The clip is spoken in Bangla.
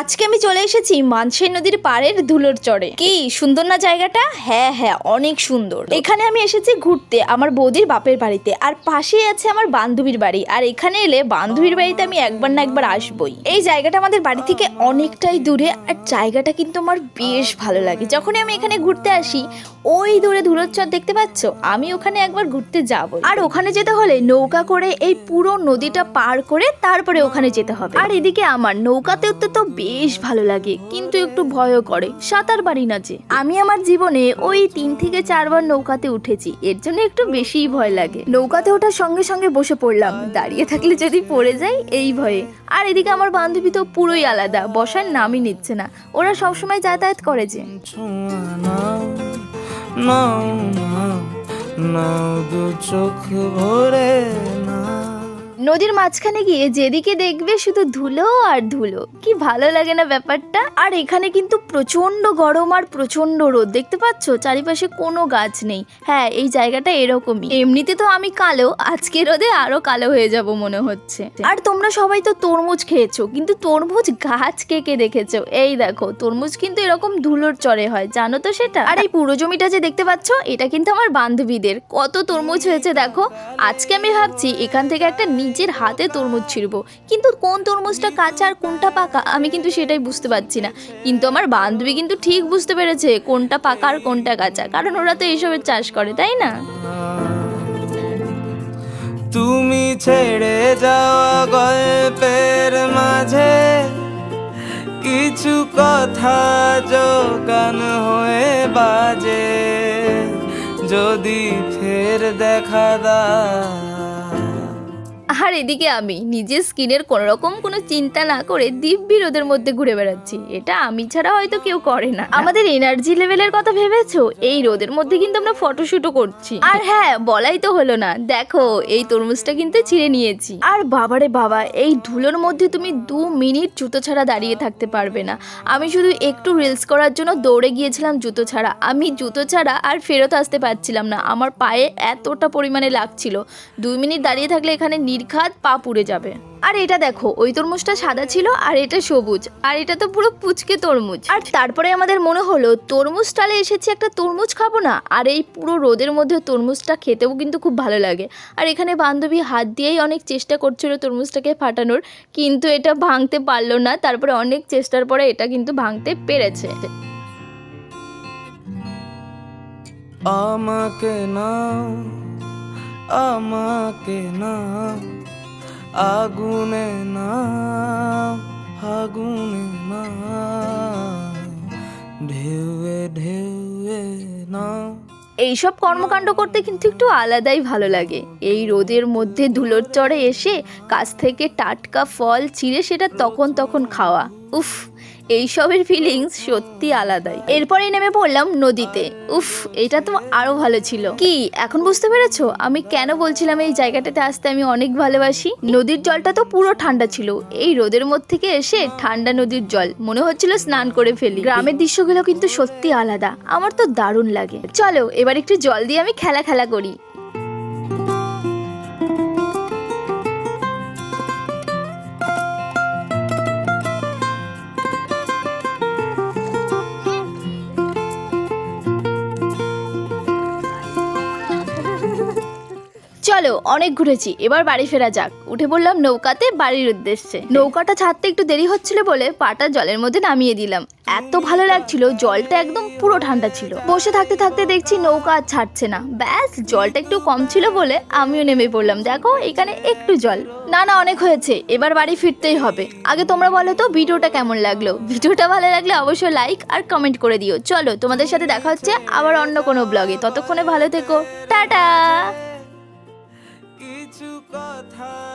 আজকে আমি চলে এসেছি মানসাই নদীর পাড়ের ধুলোর চরে। কি সুন্দর না জায়গাটা? হ্যাঁ হ্যাঁ অনেক সুন্দর। এখানে আমি এসেছি ঘুরতে আমার বৌদির বাপের বাড়িতে, আর পাশেই আছে আমার বান্ধবীর বাড়ি। আর এখানে এলে বান্ধবীর বাড়িতে আমি একবার না একবার আসবই। এই জায়গাটা আমাদের বাড়ি থেকে অনেকটাই দূরে, আর জায়গাটা কিন্তু আমার বেশ ভালো লাগে। যখনই আমি এখানে ঘুরতে আসি, ওই দূরে ধুলোর চর দেখতে পাচ্ছ? আমি ওখানে একবার ঘুরতে যাব আর ওখানে যেতে হলে নৌকা করে এই পুরো নদীটা পার করে তারপরে ওখানে যেতে হবে। আর এদিকে আমার নৌকাতে উঠতে তো বেশ ভালো লাগে, কিন্তু একটু ভয়ও করে, সাঁতার পারি না যে। আমি আমার জীবনে ওই তিন থেকে চারবার নৌকাতে উঠেছি, এর জন্য একটু বেশিই ভয় লাগে। নৌকাতে ওঠার সঙ্গে সঙ্গে বসে পড়লাম, দাঁড়িয়ে থাকলে যদি পড়ে যাই, এই ভয়ে। আর এদিকে আমার বান্ধবী তো পুরোই আলাদা, বসার নামই নিচ্ছে না, ওরা সবসময় যাতায়াত করে যে। নাও, দু চোখ ভরে না। নদীর মাঝখানে গিয়ে যেদিকে দেখবে শুধু ধুলো আর ধুলো। কি ভালো লাগে না ব্যাপারটা? আর এখানে কিন্তু প্রচণ্ড গরম আর প্রচণ্ড রোদ। দেখতে পাচ্ছ? চারিপাশে কোনো গাছ নেই। হ্যাঁ এই জায়গাটা এরকমই। এমনিতে তো আমি কালো। আজকে রোদে আরও কালো হয়ে যাব মনে হচ্ছে। আর তোমরা সবাই তো তরমুজ খেয়েছো। কিন্তু তরমুজ গাছ কে কে দেখেছ? এই দেখো, তরমুজ কিন্তু এরকম ধুলোর চরে হয়। জানো তো সেটা? আর এই পুরো জমিটা যে দেখতে পাচ্ছ, এটা কিন্তু আমার বান্ধবীদের। কত তরমুজ হয়েছে দেখো। আজকে আমি ভাবছি এখান থেকে একটা নিজের হাতে তরমুজ ছিঁড়বো। কিন্তু কোন তরমুজটা কাঁচা আর কোনটা পাকা, আমি কিন্তু সেটাই বুঝতে পারছি না। কিন্তু আমার বান্ধবী কিন্তু ঠিক বুঝতে পেরেছে কোনটা পাকা আর কোনটা কাঁচা, কারণ ওরা তো এইসবের চাষ করে, তাই না? তুমি ছেড়ে যাওয়া গল্পের মাঝে কিছু কথা যোগান হয়ে বাজে। যদি ফের দেখা দাও। আর এদিকে আমি নিজের স্কিনের কোনো রকম কোনো চিন্তা না করে দিব্যি রোদের মধ্যে ঘুরে বেড়াচ্ছি। এটা আমি ছাড়া হয়তো কেউ করে না। আমাদের এনার্জি লেভেলের কথা ভেবেছো? এই রোদের মধ্যে কিন্তু আমরা ফটোশুটও করছি। আর হ্যাঁ বলাই তো হলো না। দেখো, এই তরমুজটা কিন্তু ছিঁড়ে নিয়েছি। আর বাবারে বাবা, এই ধুলোর মধ্যে তুমি দু মিনিট জুতো ছাড়া দাঁড়িয়ে থাকতে পারবে না। আমি শুধু একটু রিলস করার জন্য দৌড়ে গিয়েছিলাম জুতো ছাড়া। আমি জুতো ছাড়া আর ফেরত আসতে পারছিলাম না। আমার পায়ে এতটা পরিমাণে লাগছিল। দুই মিনিট দাঁড়িয়ে থাকলে এখানে নির্ঘাত পা পুড়ে যাবে। আর এটা দেখো, ওই তরমুজটা সাদা ছিল আর এটা সবুজ, আর এটা তো পুরো পুচকে তরমুজ। আর তারপরে আমাদের মনে হলো, তরমুজ টালে এসেছি একটা তরমুজ খাব না, আর এই পুরো রোদের মধ্যে তরমুজটা খেতেও কিন্তু খুব ভালো লাগে। আর এখানে বান্ধবী হাত দিয়েই অনেক চেষ্টা করছিল তরমুজটাকে ফাটানোর, কিন্তু এটা ভাঙতে পারল না, তারপরে অনেক চেষ্টার পরে এটা কিন্তু ভাঙতে পেরেছে। আমাকে নাও আমাকে নাও। আগুনে নাম আগুনে নাও ঢেউয়ে ঢেউয়ে নাও এইসব কর্মকাণ্ড করতে কিন্তু একটু আলাদাই ভালো লাগে। এই রোদের মধ্যে ধুলোর চড়ে এসে কাছ থেকে টাটকা ফল ছিঁড়ে সেটা তখন তখন খাওয়া। উফ। এইসবের ফিলিংস সত্যি আলাদাই। এরপরে নেমে পড়লাম নদীতে। উফ এটা তো আরও ভালো ছিল। কি এখন বুঝতে পেরেছ? আমি কেন বলছিলাম এই জায়গাটাতে আসতে আমি অনেক ভালোবাসি? নদীর জলটা তো পুরো ঠান্ডা ছিল। এই রোদের মধ্যে থেকে এসে ঠান্ডা নদীর জল। মনে হচ্ছিল স্নান করে ফেলি। গ্রামের দৃশ্যগুলো কিন্তু সত্যি আলাদা। আমার তো দারুণ লাগে। চলো এবার একটু জল দিয়ে আমি খেলা খেলা করি। চলো, অনেক ঘুরেছি, এবার বাড়ি ফেরা যাক। উঠে পড়লাম নৌকাতে বাড়ির উদ্দেশ্যে। নৌকাটা ছাড়তে একটু দেরি হচ্ছিল বলে পাটা জলের মধ্যে নামিয়ে দিলাম। এত ভালো লাগছিল, জলটা একদম পুরো ঠান্ডা ছিল। বসে থাকতে থাকতে দেখছি নৌকা আর ছাড়ছে না। ব্যাস, জলটা একটু কম ছিল বলে আমিও নেমে পড়লাম। দেখো, এখানে একটু জল। না না, অনেক হয়েছে, এবার বাড়ি ফিরতেই হবে। আগে তোমরা বলো তো, ভিডিওটা কেমন লাগল? ভিডিওটা ভালো লাগলে অবশ্যই লাইক আর কমেন্ট করে দিও। চলো, তোমাদের সাথে দেখা হচ্ছে আবার অন্য কোনো ব্লগে ততক্ষণে ভালো থেকো। টাটা! কথা